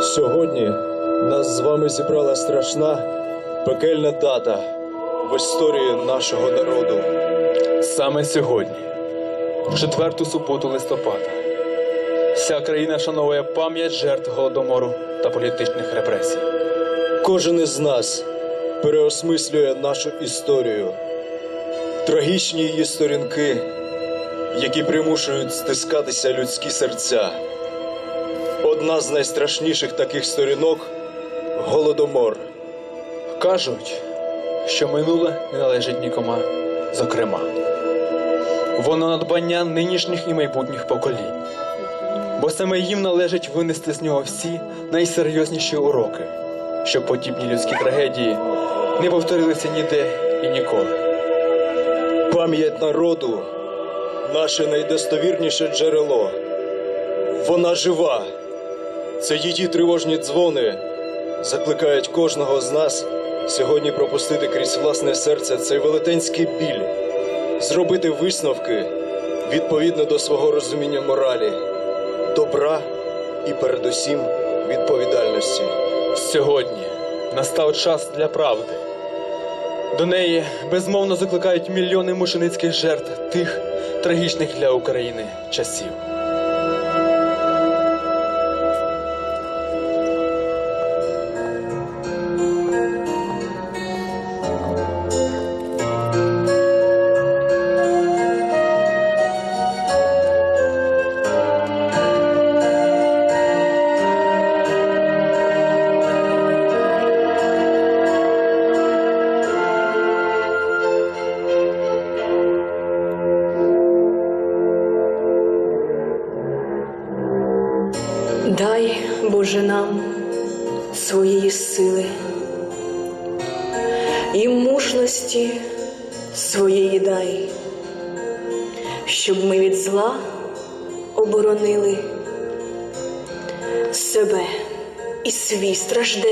Сьогодні нас з вами зібрала страшна пекельна дата в історії нашого народу. Саме сьогодні, в четверту суботу листопада, вся країна вшановує пам'ять жертв голодомору та політичних репресій. Кожен із нас переосмислює нашу історію, трагічні її сторінки, які примушують стискатися людські серця. Одна з найстрашніших таких сторінок голодомор. Кажуть, що минуле не належить нікома, зокрема. Воно надбання нинішніх і майбутніх поколінь, бо саме їм належить винести з нього всі найсерйозніші уроки, щоб подібні людські трагедії не повторилися ніде і ніколи. Пам'ять народу наше найдостовірніше джерело. Вона жива. Це її тривожні дзвони закликають кожного з нас сьогодні пропустити крізь власне серце цей велетенський біль, зробити висновки відповідно до свого розуміння моралі, добра і передусім відповідальності. Сьогодні настав час для правди. До неї безмовно закликають мільйони мученицьких жертв тих трагічних для України часів. Свій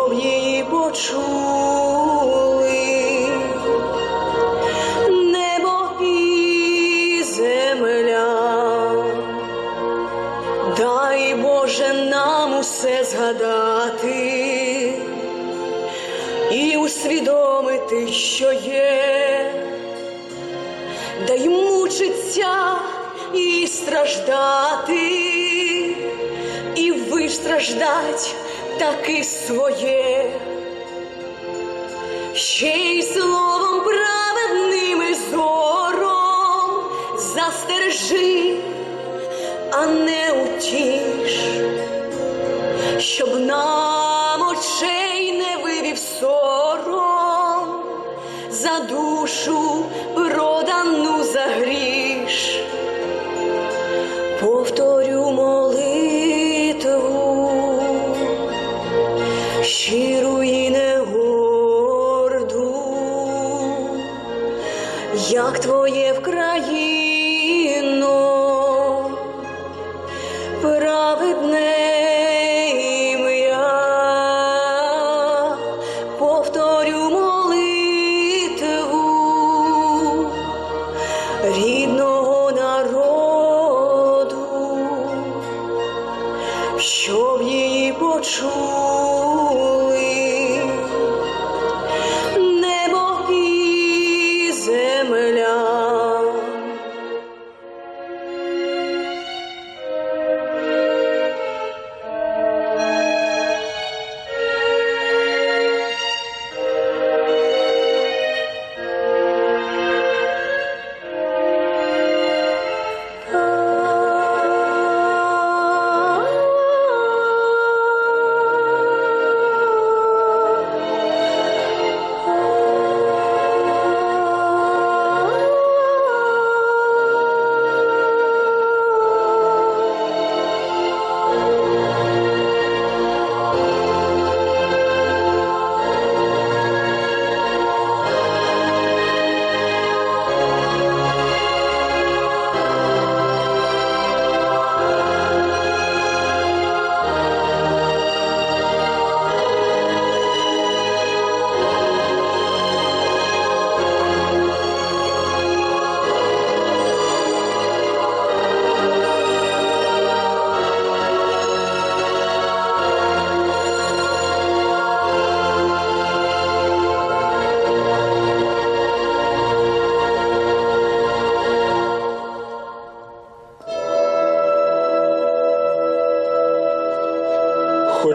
щоб її почули небо і земля. Дай Боже нам усе згадати і усвідомити, що є, дай мучиться і страждати, і вистраждать таки своє, ще й словом праведним і зором застережи, а не утіш, щоб нам очей не вивів сором за душу продану за гріш. Твоє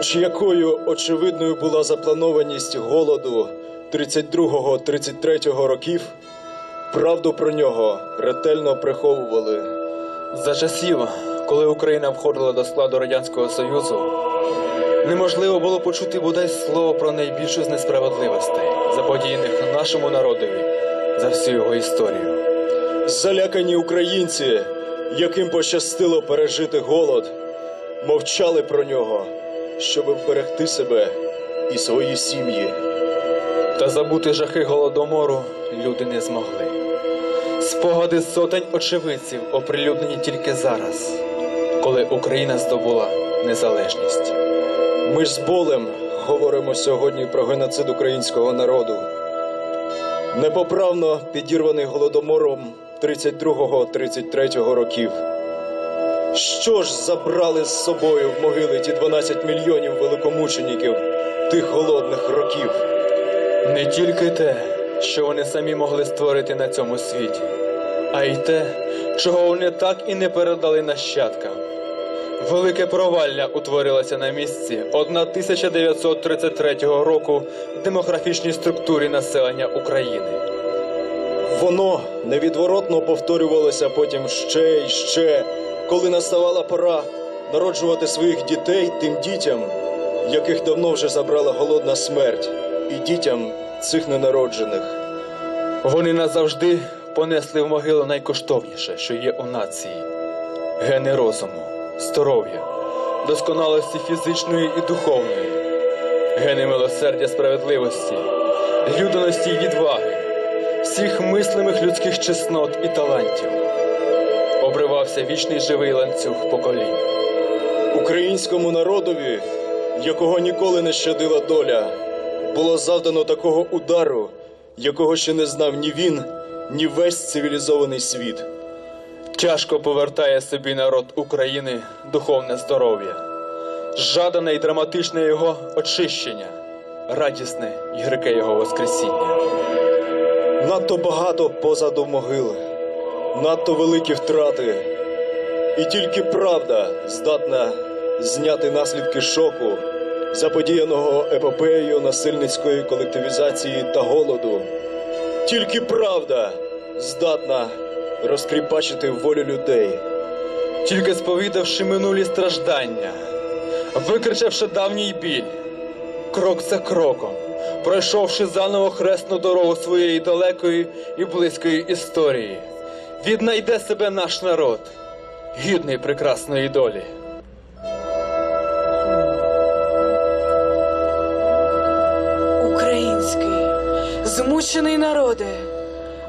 Хоч якою очевидною була запланованість голоду 32-33 років, правду про нього ретельно приховували. За часів, коли Україна входила до складу Радянського Союзу, неможливо було почути бодай слово про найбільшу з несправедливостей, заподіяних нашому народові за всю його історію. Залякані українці, яким пощастило пережити голод, мовчали про нього, щоб вберегти себе і свої сім'ї. Та забути жахи голодомору люди не змогли. Спогади сотень очевидців оприлюднені тільки зараз, коли Україна здобула незалежність. Ми ж з болем говоримо сьогодні про геноцид українського народу. Непоправно підірваний голодомором 32-33 років. Що ж забрали з собою в могили ті 12 мільйонів великомучеників тих голодних років? Не тільки те, що вони самі могли створити на цьому світі, а й те, чого вони так і не передали нащадкам. Велике провалля утворилося на місці 1933 року в демографічній структурі населення України. Воно невідворотно повторювалося потім ще й ще, коли наставала пора народжувати своїх дітей тим дітям, яких давно вже забрала голодна смерть, і дітям цих ненароджених. Вони назавжди понесли в могилу найкоштовніше, що є у нації: гени розуму, здоров'я, досконалості фізичної і духовної, гени милосердя справедливості, людяності й відваги, всіх мислимих людських чеснот і талантів. Обривався вічний живий ланцюг поколінь. Українському народові, якого ніколи не щадила доля, було завдано такого удару, якого ще не знав ні він, ні весь цивілізований світ. Тяжко повертає собі народ України духовне здоров'я, жадане й драматичне його очищення, радісне й гірке його воскресіння. Надто багато позаду могили, надто великі втрати, і тільки правда здатна зняти наслідки шоку, заподіяного епопеєю насильницької колективізації та голоду. Тільки правда здатна розкріпачити волю людей. Тільки сповідавши минулі страждання, викричавши давній біль, крок за кроком, пройшовши заново хресну дорогу своєї далекої і близької історії, віднайде себе наш народ, гідний прекрасної долі. Український, змучений народе,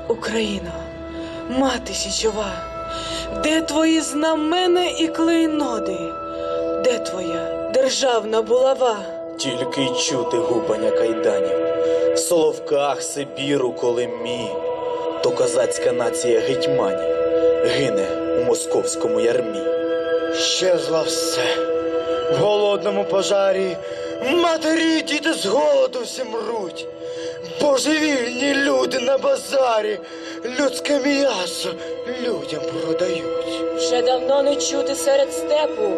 Україно, мати січова, де твої знамена і клейноди, де твоя державна булава? Тільки й чути гупання кайданів, в соловках Сибіру, Колимі, то козацька нація гетьманів. Гине у московському ярмі. Щезло все. В голодному пожарі матері діти з голоду всі мруть. Божевільні люди на базарі людське м'ясо людям продають. Вже давно не чути серед степу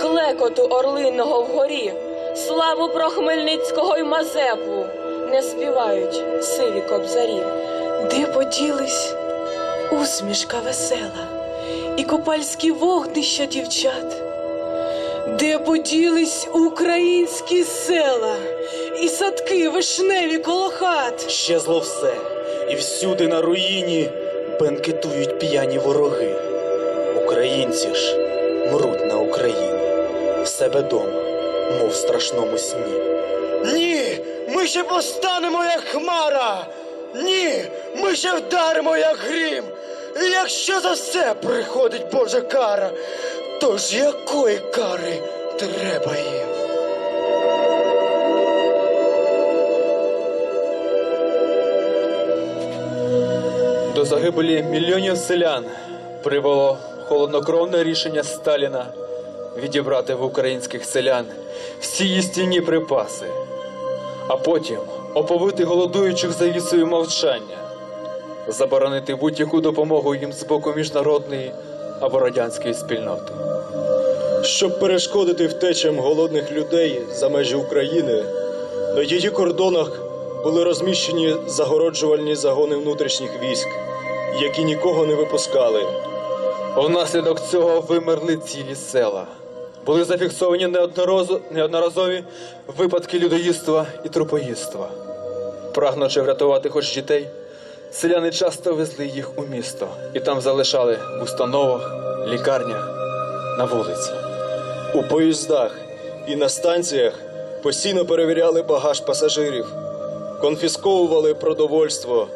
клекоту орлиного вгорі, славу про Хмельницького й Мазепу не співають сиві кобзарі. Де поділись усмішка весела і копальські вогнища дівчат? Де поділись українські села і садки вишневі коло хат? Щезло все, і всюди на руїні бенкетують п'яні вороги. Українці ж мруть на Україні, в себе дома, мов в страшному сні. Ні, ми ще постанемо, як хмара. Ні, ми ще вдаримо, як грім. І якщо за все приходить Божа кара, то ж якої кари треба їм? До загибелі мільйонів селян привело холоднокровне рішення Сталіна відібрати в українських селян всі їстівні припаси, а потім оповити голодуючих завісою мовчання, заборонити будь-яку допомогу їм з боку міжнародної або радянської спільноти. Щоб перешкодити втечам голодних людей за межі України, на її кордонах були розміщені загороджувальні загони внутрішніх військ, які нікого не випускали. Внаслідок цього вимерли цілі села. Були зафіксовані неодноразо- неодноразові випадки людоїдства і трупоїдства. Прагнучи врятувати хоч дітей, селяни часто везли їх у місто і там залишали в установах, лікарнях, на вулиці. У поїздах і на станціях постійно перевіряли багаж пасажирів, конфісковували продовольство,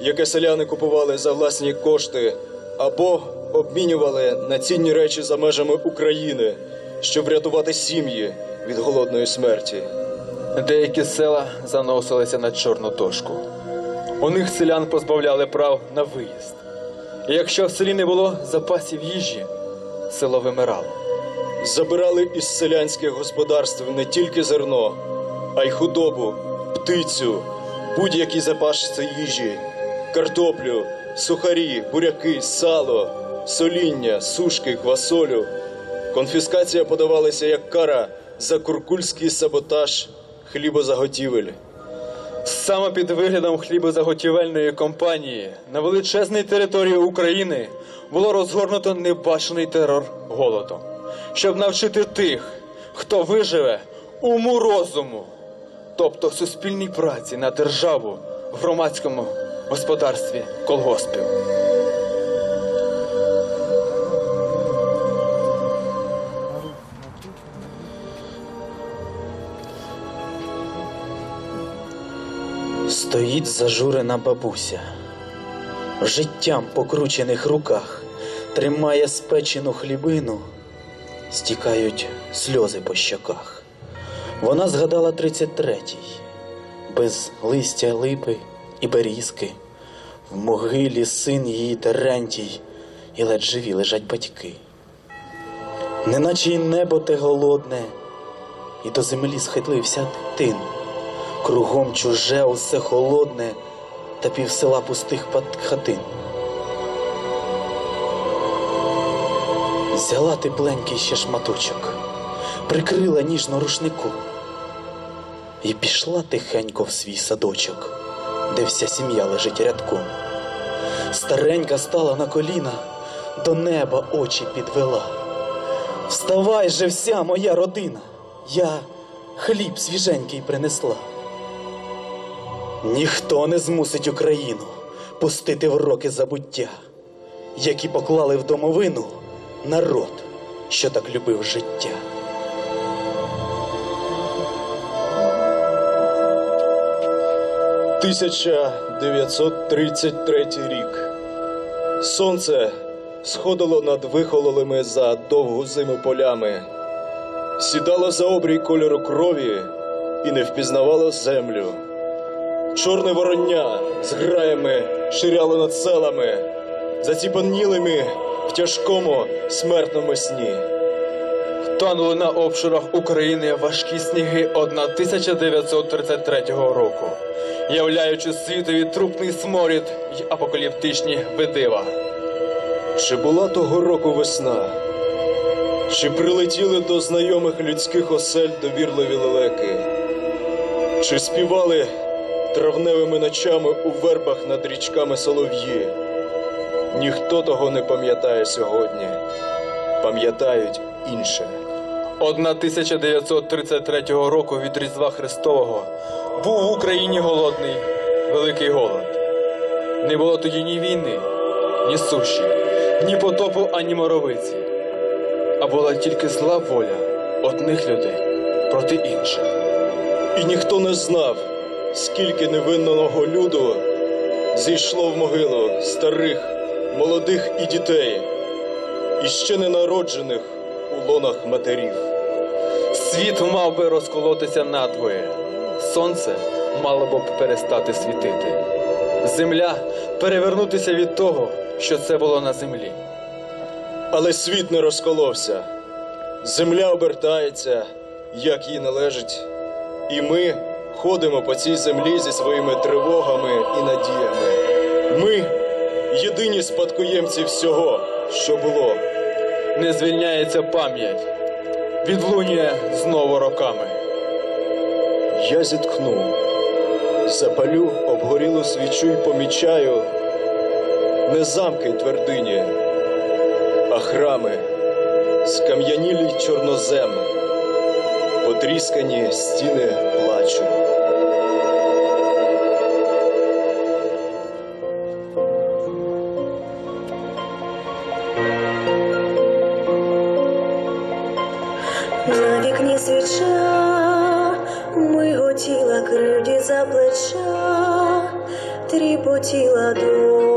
яке селяни купували за власні кошти, або обмінювали на цінні речі за межами України, щоб врятувати сім'ї від голодної смерті. Деякі села заносилися на чорну дошку. У них селян позбавляли прав на виїзд. І якщо в селі не було запасів їжі, село вимирало. Забирали із селянських господарств не тільки зерно, а й худобу, птицю, будь-які запаси їжі, картоплю, сухарі, буряки, сало, соління, сушки, квасолю. Конфіскація подавалася як кара за куркульський саботаж хлібозаготівель. Саме під виглядом хлібозаготівельної компанії на величезній території України було розгорнуто небачений терор голодом, щоб навчити тих, хто виживе уму розуму, тобто суспільній праці на державу в громадському господарстві колгоспів. Стоїть зажурена бабуся. Життям покручених руках тримає спечену хлібину, стікають сльози по щоках. Вона згадала 33-й, без листя липи і берізки. В могилі син її Терентій, і ледь живі лежать батьки. Неначе й небо те голодне, і до землі схитлився тин. Кругом чуже усе холодне та пів села пустих хатин. Взяла тепленький ще шматочок, прикрила ніжно рушником і пішла тихенько в свій садочок, де вся сім'я лежить рядком. Старенька стала на коліна, до неба очі підвела. Вставай же вся моя родина, я хліб свіженький принесла. Ніхто не змусить Україну пустити в роки забуття, які поклали в домовину народ, що так любив життя. – 1933 рік. Сонце сходило над вихололими за довгу зиму полями, сідало за обрій кольору крові і не впізнавало землю. Чорне вороння з граями ширяло над селами, заціпанілими в тяжкому смертному сні. Танули на обширах України важкі сніги 1933 року, являючи світові трупний сморід й апокаліптичні видива. Чи була того року весна? Чи прилетіли до знайомих людських осель довірливі лелеки? Чи співали травневими ночами у вербах над річками солов'ї? Ніхто того не пам'ятає сьогодні. Пам'ятають інше. 1933 року від Різдва Христового був в Україні голодний великий голод. Не було тоді ні війни, ні суші, ні потопу, ані моровиці. А була тільки зла воля одних людей проти інших. І ніхто не знав, скільки невинного люду зійшло в могилу старих, молодих і дітей, і ще ненароджених у лонах матерів. Світ мав би розколотися надвоє. Сонце мало б перестати світити. Земля перевернутися від того, що це було на землі. Але світ не розколовся. Земля обертається, як їй належить. І ми ходимо по цій землі зі своїми тривогами і надіями. Ми єдині спадкоємці всього, що було. Не звільняється пам'ять, відлунює знову роками. Я зіткну, запалю обгорілу свічу й помічаю не замки твердині, а храми, скам'янілі й чорноземи, потріскані стіни плачу. Тріпотіла до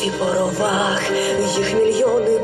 Мертві поровах, їх мільйони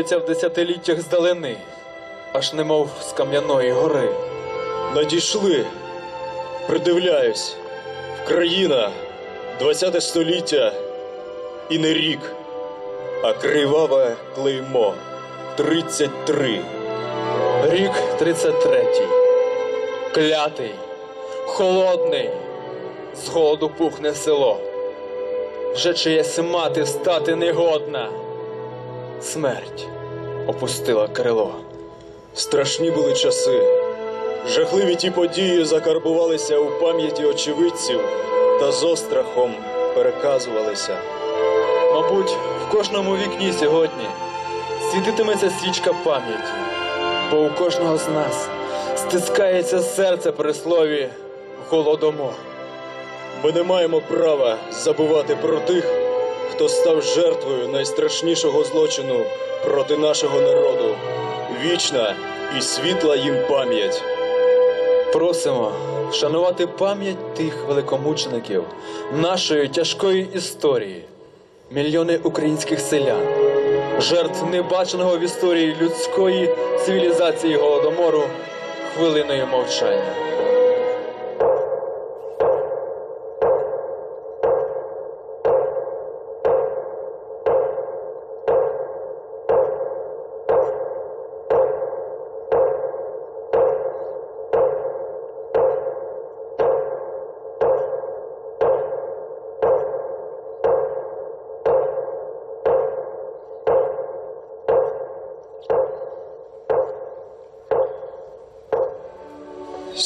озиваються в десятиліттях здалени, аж немов з кам'яної гори. Надійшли, придивляюсь, країна, 20 століття і не рік, а криваве клеймо 33. Рік 33-й. Клятий, холодний, з голоду пухне село. Вже чиясь мати стати негодна. Смерть опустила крило. Страшні були часи. Жахливі ті події закарбувалися у пам'яті очевидців та з острахом переказувалися. Мабуть, в кожному вікні сьогодні світитиметься свічка пам'яті, бо у кожного з нас стискається серце при слові голодомор. Ми не маємо права забувати про тих, хто став жертвою найстрашнішого злочину проти нашого народу. Вічна і світла їм пам'ять. Просимо вшанувати пам'ять тих великомучеників нашої тяжкої історії, мільйони українських селян, жертв небаченого в історії людської цивілізації голодомору хвилиною мовчання.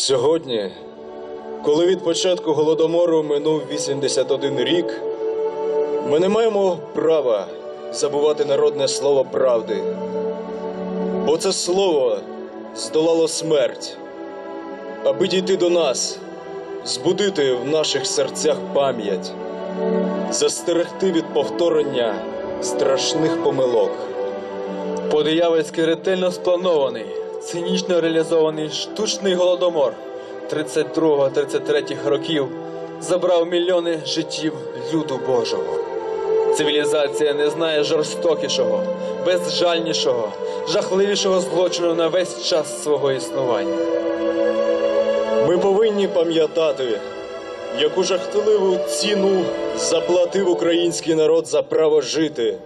Сьогодні, коли від початку голодомору минув 81 рік, Ми не маємо права забувати народне слово правди, бо це слово здолало смерть, аби дійти до нас, збудити в наших серцях пам'ять, застерегти від повторення страшних помилок. Подиявольськи ретельно спланований, цинічно реалізований штучний голодомор 32-33 років забрав мільйони життів люду Божого. Цивілізація не знає жорстокішого, безжальнішого, жахливішого злочину на весь час свого існування. Ми повинні пам'ятати, яку жахливу ціну заплатив український народ за право жити.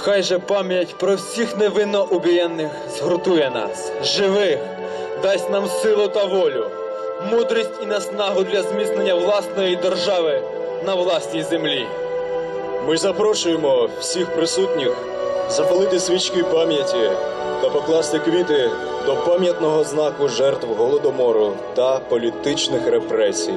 Хай же пам'ять про всіх невинно убієнних згуртує нас, живих, дасть нам силу та волю, мудрість і наснагу для зміцнення власної держави на власній землі. Ми запрошуємо всіх присутніх запалити свічки пам'яті та покласти квіти до пам'ятного знаку жертв голодомору та політичних репресій.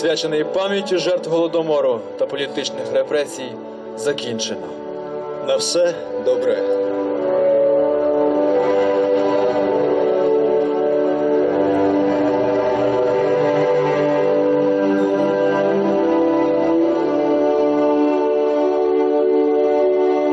Присвячений пам'яті жертв голодомору та політичних репресій, закінчено. На все добре.